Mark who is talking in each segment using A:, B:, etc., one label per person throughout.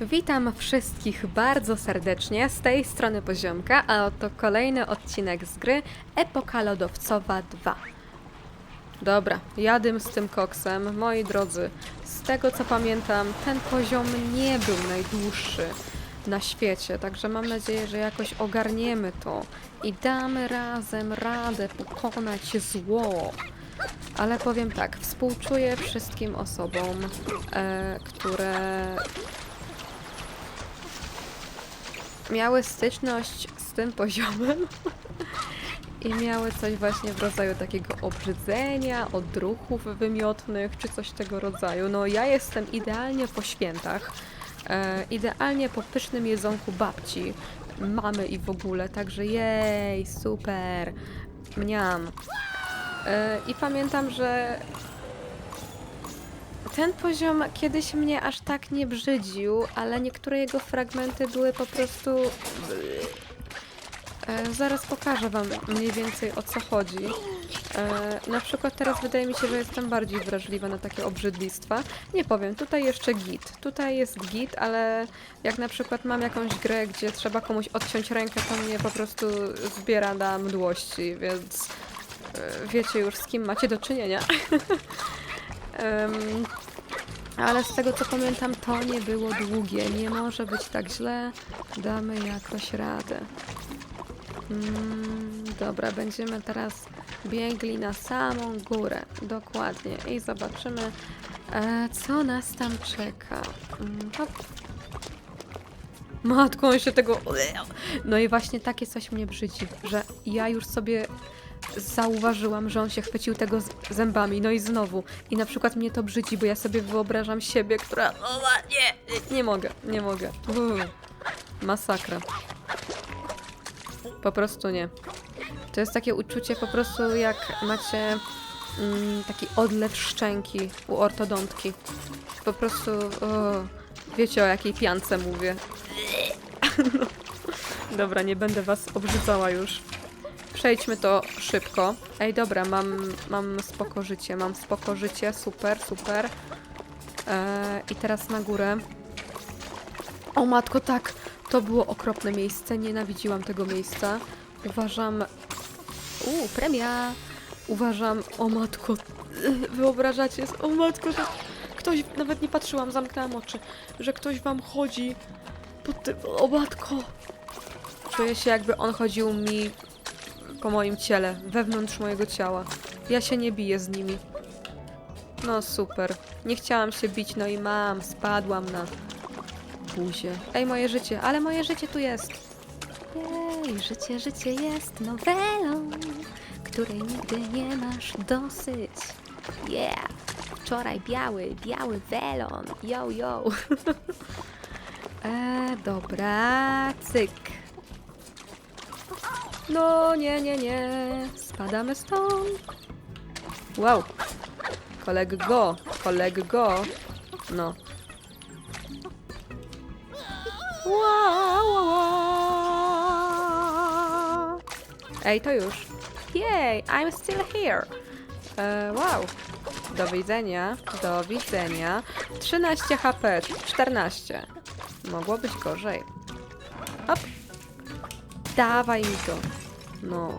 A: Witam wszystkich bardzo serdecznie z tej strony Poziomka, a oto kolejny odcinek z gry Epoka Lodowcowa 2. Dobra, jadę z tym koksem. Moi drodzy, z tego co pamiętam, ten poziom nie był najdłuższy na świecie, także mam nadzieję, że jakoś ogarniemy to i damy razem radę pokonać zło. Ale powiem tak, współczuję wszystkim osobom, e, które miały styczność z tym poziomem i miały coś właśnie w rodzaju takiego obrzydzenia, odruchów wymiotnych, czy coś tego rodzaju. No ja jestem idealnie po świętach, e, idealnie po pysznym jedzonku babci, mamy i w ogóle, także jej, super, mniam. E, I pamiętam, że ten poziom kiedyś mnie aż tak nie brzydził, ale niektóre jego fragmenty były po prostu. E, zaraz pokażę Wam mniej więcej o co chodzi. E, na przykład teraz wydaje mi się, że jestem bardziej wrażliwa na takie obrzydlistwa. Nie powiem, tutaj jeszcze git. Tutaj jest git, ale jak na przykład mam jakąś grę, gdzie trzeba komuś odciąć rękę, to mnie po prostu zbiera na mdłości, więc e, wiecie już z kim macie do czynienia. Em, ale z tego co pamiętam, to nie było długie. Nie może być tak źle. Damy jakoś radę. Mm, dobra, będziemy teraz biegli na samą górę. Dokładnie. I zobaczymy, e, co nas tam czeka. Mm, hop. Matką się tego. No i właśnie takie coś mnie brzydzi, że ja już sobie zauważyłam, że on się chwycił tego zębami, no i znowu. I na przykład mnie to brzydzi, bo ja sobie wyobrażam siebie, która... O, nie, nie mogę, nie mogę. Uuu, masakra. Po prostu nie. To jest takie uczucie po prostu jak macie mm, taki odlew szczęki u ortodontki. Po prostu, o, wiecie o jakiej piance mówię. No. Dobra, nie będę was obrzydzała już. Przejdźmy to szybko. Ej, dobra, mam, mam spoko życie, mam spoko życie, super, super. Eee, I teraz na górę. O matko, tak, to było okropne miejsce, nienawidziłam tego miejsca. Uważam... Uuu, premia! Uważam, o matko, wyobrażacie, o matko, że ktoś, nawet nie patrzyłam, zamknęłam oczy, że ktoś wam chodzi po tym, o matko. Czuję się jakby on chodził mi po moim ciele, wewnątrz mojego ciała. Ja się nie biję z nimi. No super. Nie chciałam się bić, no i mam, spadłam na buzię. Ej, moje życie, ale moje życie tu jest. Jej, życie, życie jest nowelą, której nigdy nie masz dosyć. Yeah! Wczoraj biały, biały welon. Yo, yo. e, dobra, cyk. No, nie, nie, nie. Spadamy stąd. Wow. Kolego, kolego. No. Wow, wow, wow. Ej, to już. Yay, I'm still here. E, wow. Do widzenia, do widzenia. 13 HP, 14. Mogło być gorzej. Dawaj mi to. No.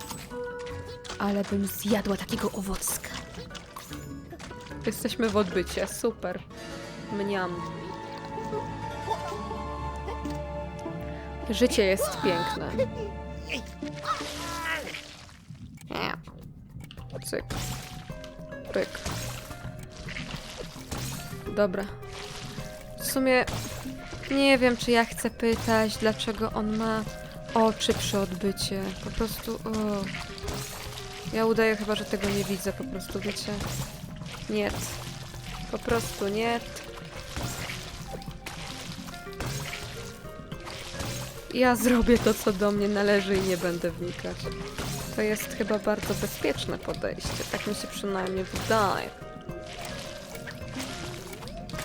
A: Ale bym zjadła takiego owocka. Jesteśmy w odbycie, super. Mniam. Życie jest piękne. Nie. Cyk. Pyk. Dobra. W sumie nie wiem, czy ja chcę pytać, dlaczego on ma oczy przy odbycie. Po prostu. O. Ja udaję chyba, że tego nie widzę, po prostu, wiecie. Nie. Po prostu nie. Ja zrobię to, co do mnie należy i nie będę wnikać. To jest chyba bardzo bezpieczne podejście. Tak mi się przynajmniej wydaje.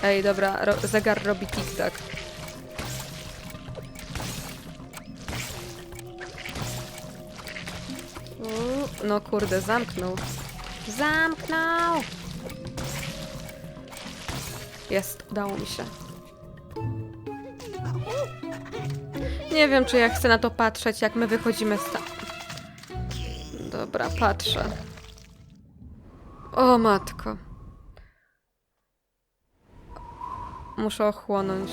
A: Ej, dobra, ro zegar robi tik-tak. No kurde, zamknął. Zamknął! Jest, udało mi się. Nie wiem, czy ja chcę na to patrzeć, jak my wychodzimy z. Dobra, patrzę. O matko. Muszę ochłonąć.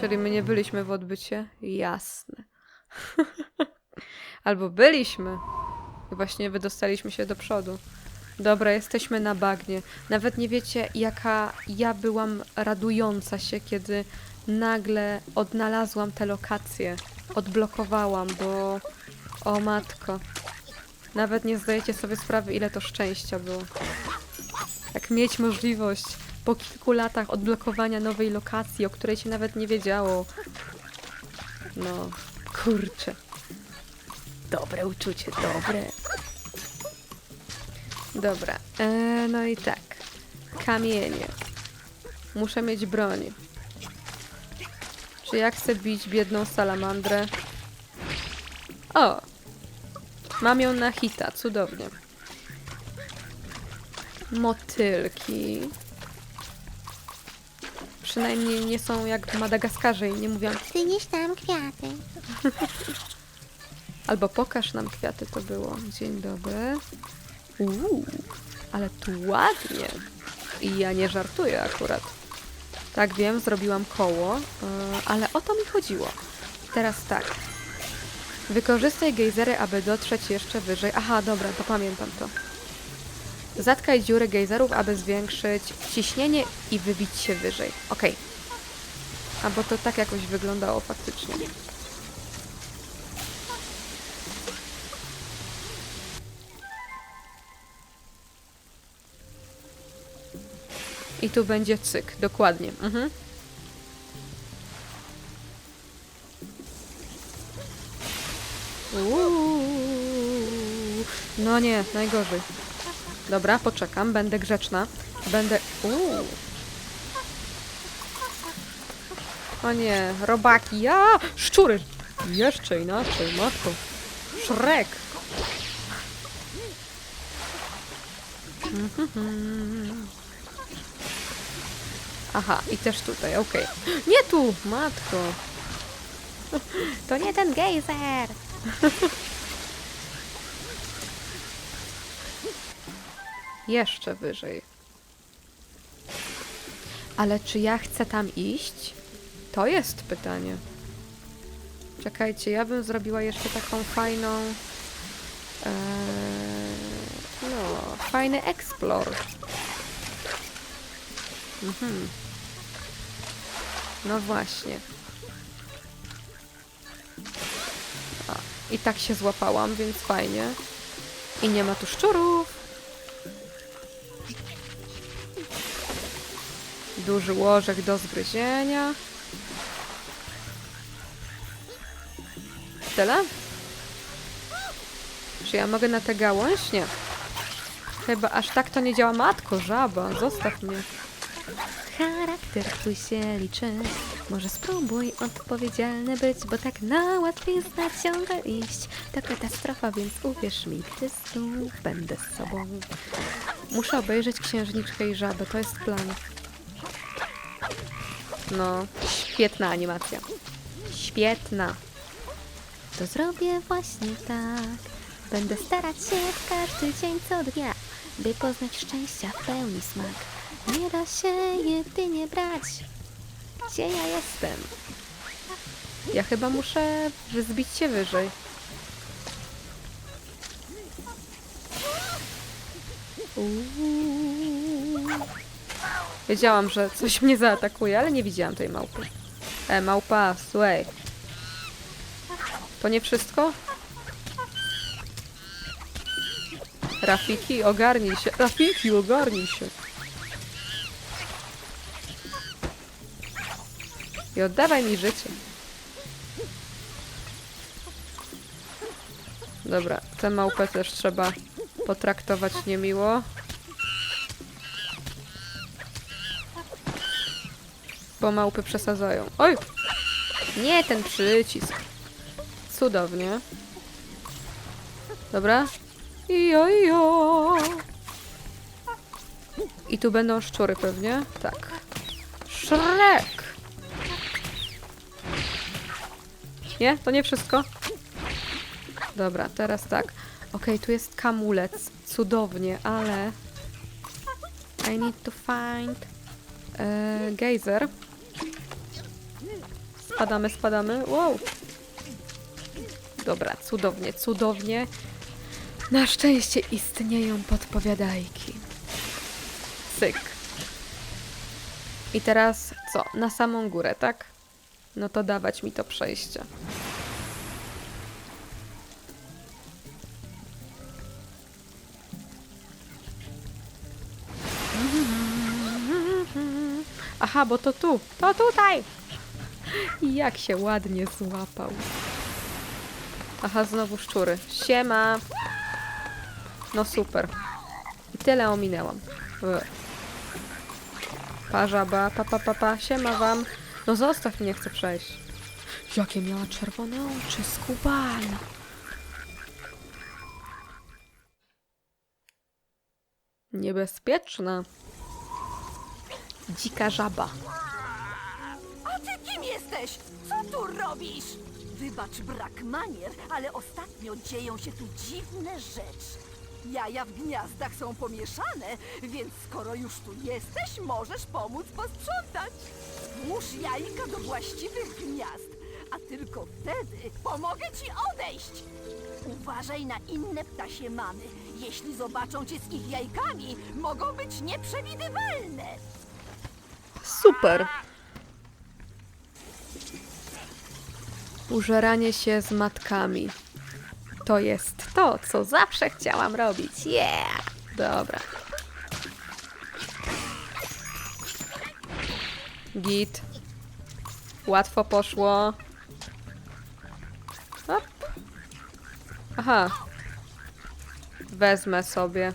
A: Czyli my nie byliśmy w odbycie? Jasne. Albo byliśmy. Właśnie wydostaliśmy się do przodu. Dobra, jesteśmy na bagnie. Nawet nie wiecie, jaka ja byłam radująca się, kiedy nagle odnalazłam te lokacje. Odblokowałam, bo... O matko. Nawet nie zdajecie sobie sprawy, ile to szczęścia było. Jak mieć możliwość po kilku latach odblokowania nowej lokacji, o której się nawet nie wiedziało. No, kurczę. Dobre uczucie, dobre. Dobra, e, no i tak. Kamienie. Muszę mieć broń. Czy ja chcę bić biedną salamandrę? O! Mam ją na hita, cudownie. Motylki. Przynajmniej nie są jak w Madagaskarze i nie mówią
B: Przynieś tam kwiaty.
A: Albo pokaż nam kwiaty, to było. Dzień dobry. Uuu, ale tu ładnie. I ja nie żartuję akurat. Tak wiem, zrobiłam koło, yy, ale o to mi chodziło. Teraz tak. Wykorzystaj gejzery, aby dotrzeć jeszcze wyżej. Aha, dobra, to pamiętam to. Zatkaj dziury gejzerów, aby zwiększyć ciśnienie i wybić się wyżej. Okej. A bo to tak jakoś wyglądało faktycznie. I tu będzie cyk, dokładnie. Mhm. Uuu. No nie, najgorzej. Dobra, poczekam, będę grzeczna. Będę... Uuu. O nie, robaki, ja! Szczury! Jeszcze inaczej, matko. Szrek! Aha, i też tutaj, okej. Nie tu, matko.
B: To nie ten gejzer.
A: Jeszcze wyżej. Ale czy ja chcę tam iść? To jest pytanie. Czekajcie, ja bym zrobiła jeszcze taką fajną. Eee, no, fajny explore. Mhm. No właśnie. A, I tak się złapałam, więc fajnie. I nie ma tu szczurów. Duży łożek do zgryzienia. Tyle? Czy ja mogę na tę gałąź? Nie. Chyba aż tak to nie działa. Matko, żaba, zostaw mnie.
B: Charakter tu się liczy. Może spróbuj odpowiedzialny być, bo tak na łatwiznę ciągle iść. To katastrofa, więc uwierz mi, gdy znów będę z sobą.
A: Muszę obejrzeć księżniczkę i żabę, to jest plan. No, świetna animacja. Świetna.
B: To zrobię właśnie tak. Będę starać się w każdy dzień co dnia, by poznać szczęścia w pełni smak. Nie da się jedynie brać.
A: Gdzie ja jestem? Ja chyba muszę wzbić się wyżej. Uuu. Wiedziałam, że coś mnie zaatakuje, ale nie widziałam tej małpy. E, małpa, słuchaj. To nie wszystko? Rafiki, ogarnij się. Rafiki, ogarnij się. I oddawaj mi życie. Dobra, tę małpę też trzeba potraktować niemiło. Bo małpy przesadzają. Oj! Nie ten przycisk. Cudownie. Dobra. Ijo, ijo. I tu będą szczury pewnie? Tak. Szrek! Nie? To nie wszystko? Dobra, teraz tak. Okej, tu jest kamulec. Cudownie, ale... I need to find... E, geyser. Spadamy, spadamy. Wow! Dobra, cudownie, cudownie. Na szczęście istnieją podpowiadajki. Cyk. I teraz co? Na samą górę, tak? No to dawać mi to przejście. Aha, bo to tu. To tutaj! Jak się ładnie złapał. Aha, znowu szczury. Siema! No super. I tyle ominęłam. Pa żaba, pa pa pa pa, siema wam. No zostaw mnie, chcę przejść. Jakie miała czerwone oczy, skubana. Niebezpieczna. Dzika żaba.
C: Kim jesteś? Co tu robisz? Wybacz brak manier, ale ostatnio dzieją się tu dziwne rzeczy. Jaja w gniazdach są pomieszane, więc skoro już tu jesteś, możesz pomóc posprzątać. Włóż jajka do właściwych gniazd, a tylko wtedy pomogę ci odejść. Uważaj na inne ptasie mamy. Jeśli zobaczą cię z ich jajkami, mogą być nieprzewidywalne.
A: Super. Użeranie się z matkami. To jest to, co zawsze chciałam robić. Yeah! Dobra. Git. Łatwo poszło. Hop. Aha. Wezmę sobie.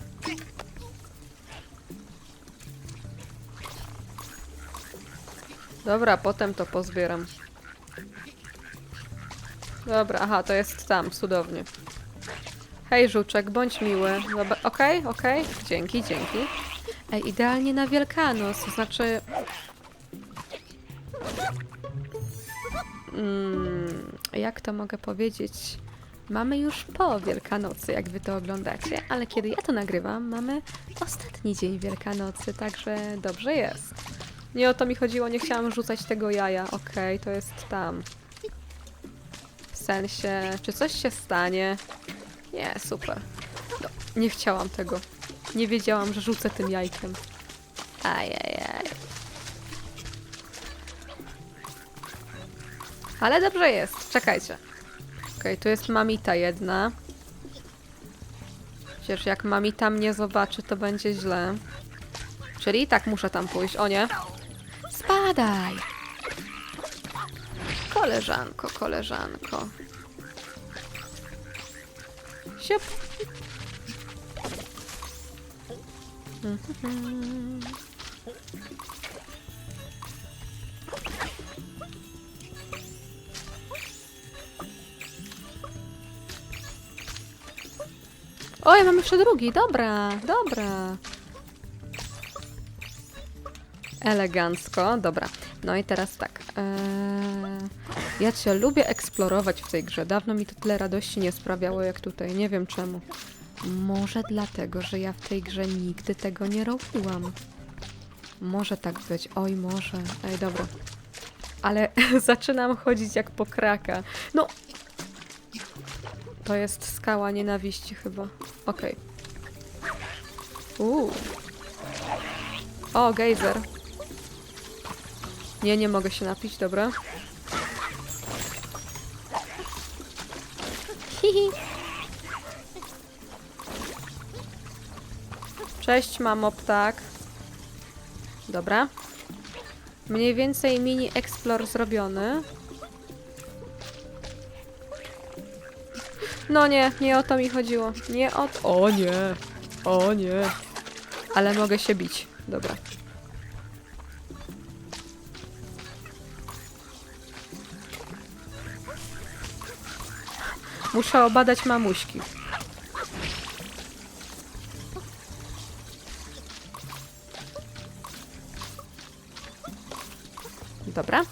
A: Dobra, potem to pozbieram. Dobra, aha, to jest tam, cudownie. Hej, żuczek, bądź miły. Dobra, okej, okej, dzięki, dzięki. Ej, idealnie na Wielkanoc, to znaczy... Mm, jak to mogę powiedzieć? Mamy już po Wielkanocy, jak wy to oglądacie, ale kiedy ja to nagrywam, mamy ostatni dzień Wielkanocy, także dobrze jest. Nie o to mi chodziło, nie chciałam rzucać tego jaja. Okej, to jest tam. Sensie, czy coś się stanie? Nie, super. No, nie chciałam tego. Nie wiedziałam, że rzucę tym jajkiem. Ajajaj. Ale dobrze jest, czekajcie. Okej, tu jest mamita jedna. Przecież jak mamita mnie zobaczy, to będzie źle. Czyli i tak muszę tam pójść. O nie. Spadaj! Koleżanko, koleżanko. Siup. Mhm. Oj, mamy jeszcze drugi. Dobra, dobra. Elegancko, dobra. No i teraz tak. Eee, ja cię lubię eksplorować w tej grze. Dawno mi to tyle radości nie sprawiało jak tutaj. Nie wiem czemu. Może dlatego, że ja w tej grze nigdy tego nie robiłam. Może tak być. Oj, może. Ej, dobra. Ale zaczynam chodzić jak po kraka. No. To jest skała nienawiści chyba. Okej. Uuu. O, gejzer. Nie, nie mogę się napić, dobra. Hihi. Cześć, mamo ptak. Dobra. Mniej więcej mini explore zrobiony. No nie, nie o to mi chodziło. Nie o to. O nie. O nie. Ale mogę się bić. Dobra. Muszę obadać mamuśki. Dobra.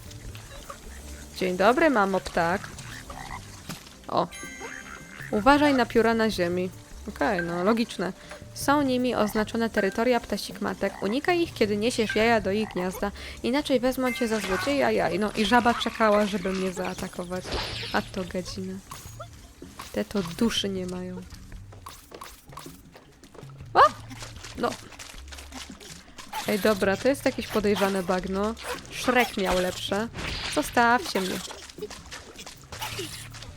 A: Dzień dobry, mamo ptak. O. Uważaj na pióra na ziemi. Okej, okay, no logiczne. Są nimi oznaczone terytoria ptasik matek. Unikaj ich, kiedy niesiesz jaja do ich gniazda. Inaczej wezmą cię za złodzieja jaj. No i żaba czekała, żeby mnie zaatakować. A to gadzina. Te to duszy nie mają. O! No. Ej, dobra, to jest jakieś podejrzane bagno. Szrek miał lepsze. Zostawcie mnie.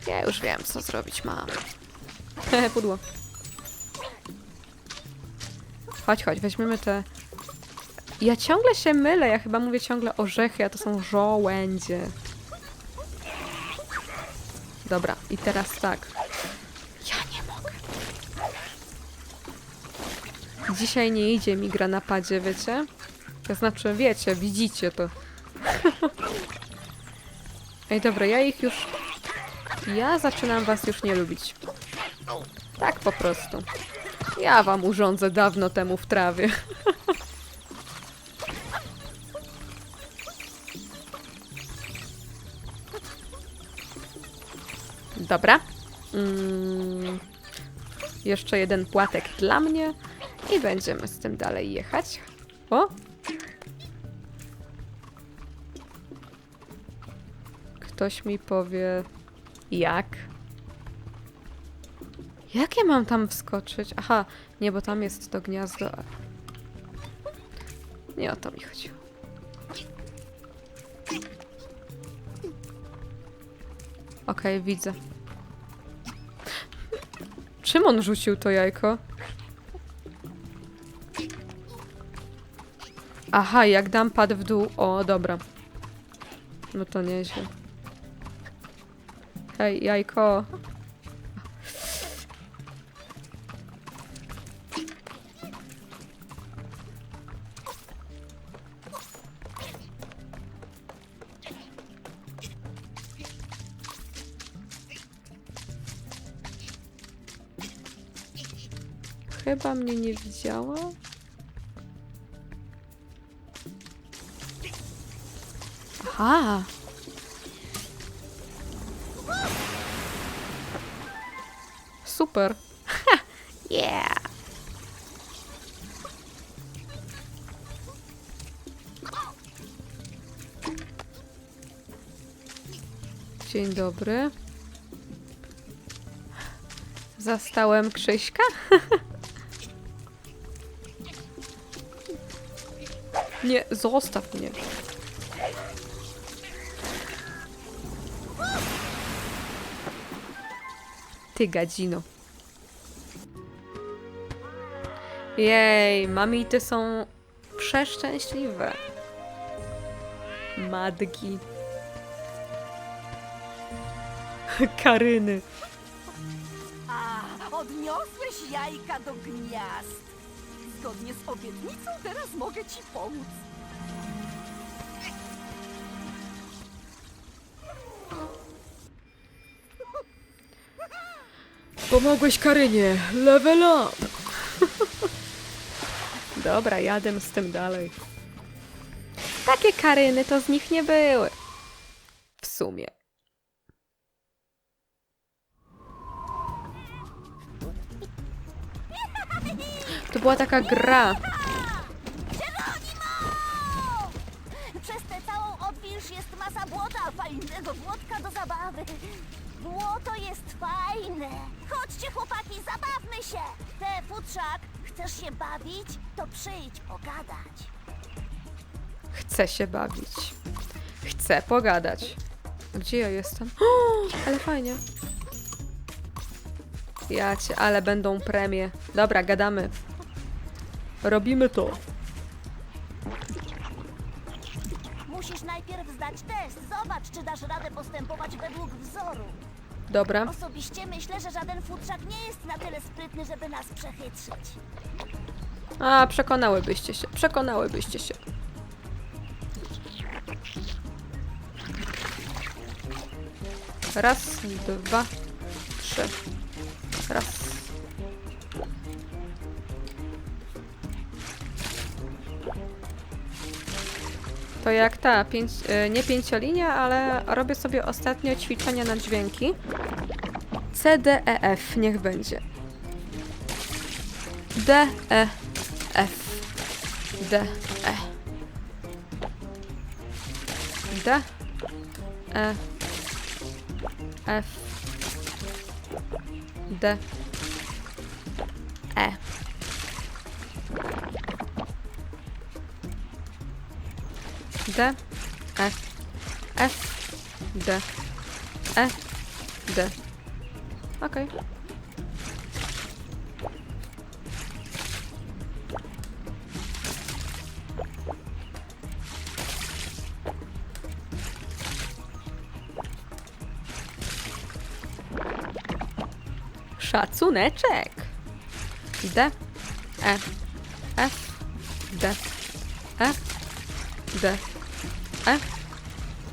A: Ja już wiem, co zrobić mam. Hehe, pudło. Chodź, chodź, weźmiemy te... Ja ciągle się mylę, ja chyba mówię ciągle orzechy, a to są żołędzie. Dobra, i teraz tak. Dzisiaj nie idzie mi gra na padzie, wiecie? To znaczy, wiecie, widzicie to. Ej, dobra, ja ich już... Ja zaczynam was już nie lubić. Tak po prostu. Ja wam urządzę dawno temu w trawie. Dobra. Mm. Jeszcze jeden płatek dla mnie i będziemy z tym dalej jechać. O! Ktoś mi powie jak? Jak ja mam tam wskoczyć? Aha, nie, bo tam jest to gniazdo. Nie o to mi chodziło. Okej, widzę. Czym on rzucił to jajko? Aha, jak dam pad w dół. O, dobra. No to nieźle. Hej, jajko. Chyba mnie nie widziała. Aha. Super. yeah. Dzień dobry. Zastałem Krzyśka? Nie, zostaw mnie. Ty gadzino. Jej, mamity są przeszczęśliwe. Madgi. Karyny.
C: A, odniosłeś jajka do gniazd. Zgodnie z obietnicą teraz mogę ci pomóc.
A: Pomogłeś Karynie. Level up. Dobra, jadę z tym dalej. Takie Karyny to z nich nie były. W sumie. To była taka gra.
D: Przez tę całą odwilż jest masa błota, fajnego błotka do zabawy. Błoto jest fajne. Chodźcie, chłopaki, zabawmy się. Te, futrzak, chcesz się bawić? To przyjdź pogadać.
A: Chcę się bawić. Chcę pogadać. Gdzie ja jestem? O, ale fajnie. Ja cię, ale będą premie. Dobra, gadamy. Robimy to.
D: Musisz najpierw zdać test. Zobacz, czy dasz radę postępować według wzoru.
A: Dobra.
D: Osobiście myślę, że żaden futrzak nie jest na tyle sprytny, żeby nas przechytrzyć.
A: A, przekonałybyście się. Przekonałybyście się. Raz, dwa, trzy. Raz. To jak ta, pięć, y, nie pięciolinia, ale robię sobie ostatnio ćwiczenia na dźwięki. C, D, E, F, niech będzie. D, E, F. D, E. D, E, F, D, D, E, F, D, E, D. Okej. Szacuneczek. D, E, F, D, E, D, E.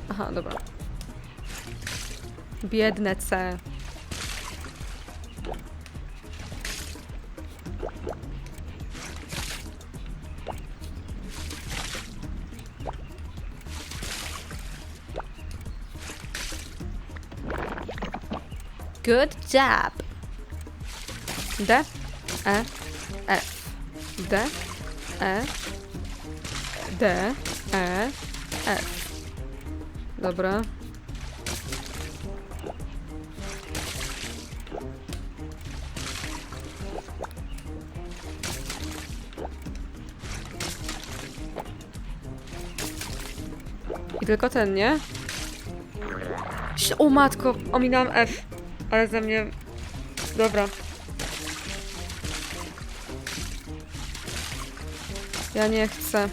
A: Aha, dobra. Biedne C. Good job. D, E, F. D, E, D, E, F. Dobra. I tylko ten, nie? O matko, ominęłam F. Ale ze mnie... Dobra. Ja nie chcę.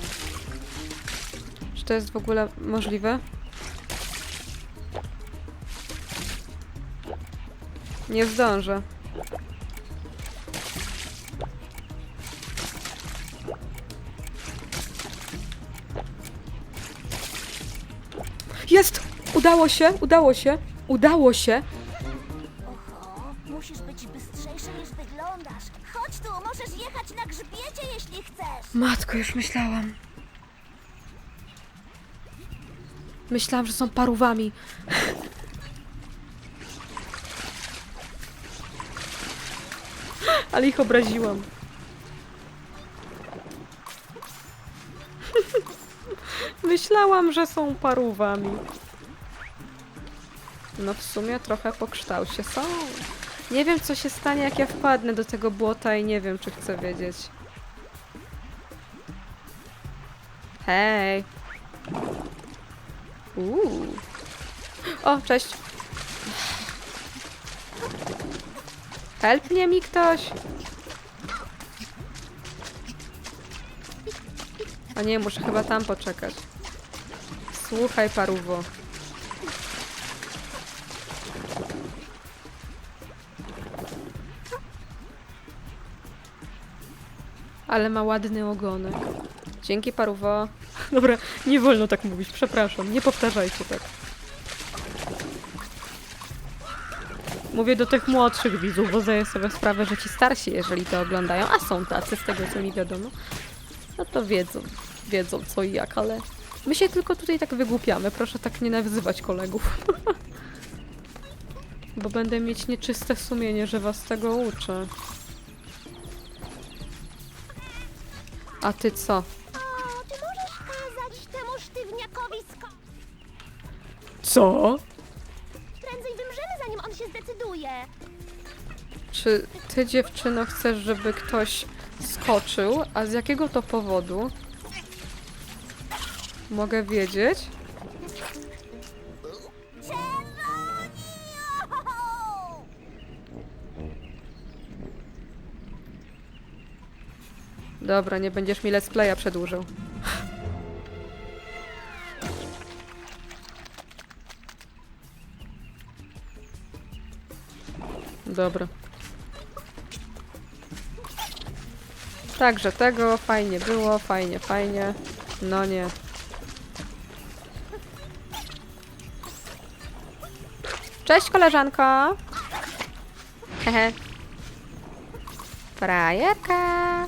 A: To jest w ogóle możliwe? Nie zdążę. Jest! Udało się, udało się, udało się.
D: Oho, musisz być bystrzejszy niż wyglądasz. Chodź tu, możesz jechać na grzbiecie, jeśli chcesz.
A: Matko, już myślałam. Myślałam, że są parówami. Ale ich obraziłam. Myślałam, że są parówami. No w sumie trochę po kształcie są. Nie wiem, co się stanie, jak ja wpadnę do tego błota i nie wiem, czy chcę wiedzieć. Hej. Uuu. O, cześć. Helpnie mi ktoś. A nie, muszę chyba tam poczekać. Słuchaj, paruwo. Ale ma ładny ogonek. Dzięki, paruwo. Dobra, nie wolno tak mówić, przepraszam. Nie powtarzajcie tak. Mówię do tych młodszych widzów, bo zdaję sobie sprawę, że ci starsi, jeżeli to oglądają, a są tacy, z tego co mi wiadomo, no to wiedzą, wiedzą co i jak, ale my się tylko tutaj tak wygłupiamy. Proszę tak nie nawyzywać kolegów. bo będę mieć nieczyste sumienie, że was tego uczę. A ty co? Co?
D: Prędzej wymrzemy, zanim on się zdecyduje.
A: Czy ty, dziewczyno, chcesz, żeby ktoś skoczył? A z jakiego to powodu? Mogę wiedzieć?
D: Czerwoni! Ohoho!
A: Dobra, nie będziesz mi let's playa przedłużył. Dobra. Także tego, fajnie było, fajnie, fajnie. No nie. Cześć koleżanko! Hehe. Frajerka!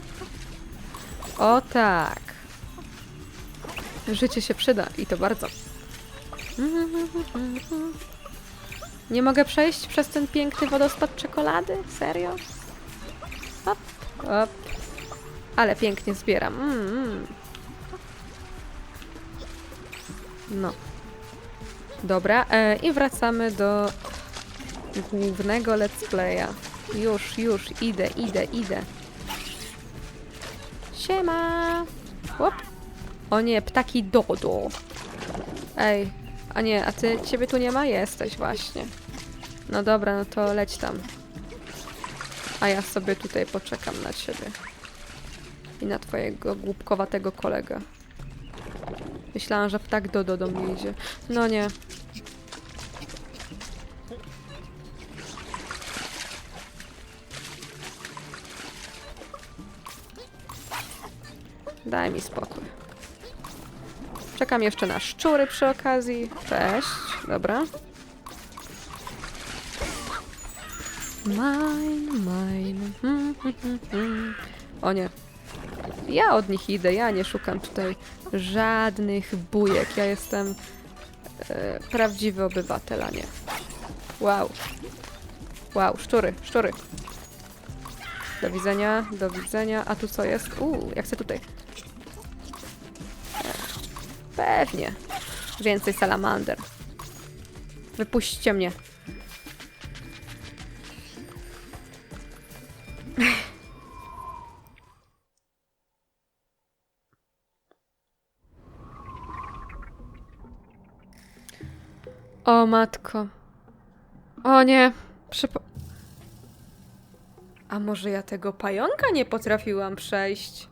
A: O tak. Życie się przyda i to bardzo. Nie mogę przejść przez ten piękny wodospad czekolady? Serio? Hop, hop. Ale pięknie zbieram. Mm, mm. No. Dobra, e, i wracamy do głównego let's playa. Już, już, idę, idę, idę. Siema! Łop. O nie, ptaki dodo. Ej, a nie, a ty, ciebie tu nie ma? Jesteś właśnie. No dobra, no to leć tam. A ja sobie tutaj poczekam na ciebie. I na twojego głupkowatego kolegę. Myślałam, że ptak dodo do mnie idzie. No nie. Daj mi spokój. Czekam jeszcze na szczury przy okazji. Cześć. Dobra. Mine, mine. Hmm, hmm, hmm. O nie. Ja od nich idę, ja nie szukam tutaj żadnych bujek. Ja jestem e, prawdziwy obywatel, a nie. Wow. Wow, szczury, szczury. Do widzenia, do widzenia. A tu co jest? Uuu, jak chcę tutaj. Pewnie. Więcej salamander. Wypuśćcie mnie. O matko. O nie. Przypo... A może ja tego pająka nie potrafiłam przejść?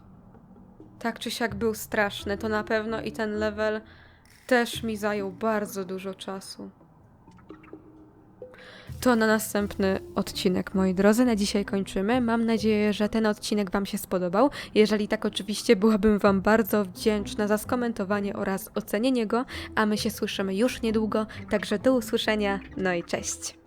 A: Tak czy siak był straszny, to na pewno i ten level też mi zajął bardzo dużo czasu. To na następny odcinek, moi drodzy. Na dzisiaj kończymy. Mam nadzieję, że ten odcinek Wam się spodobał. Jeżeli tak, oczywiście byłabym Wam bardzo wdzięczna za skomentowanie oraz ocenienie go, a my się słyszymy już niedługo. Także do usłyszenia, no i cześć.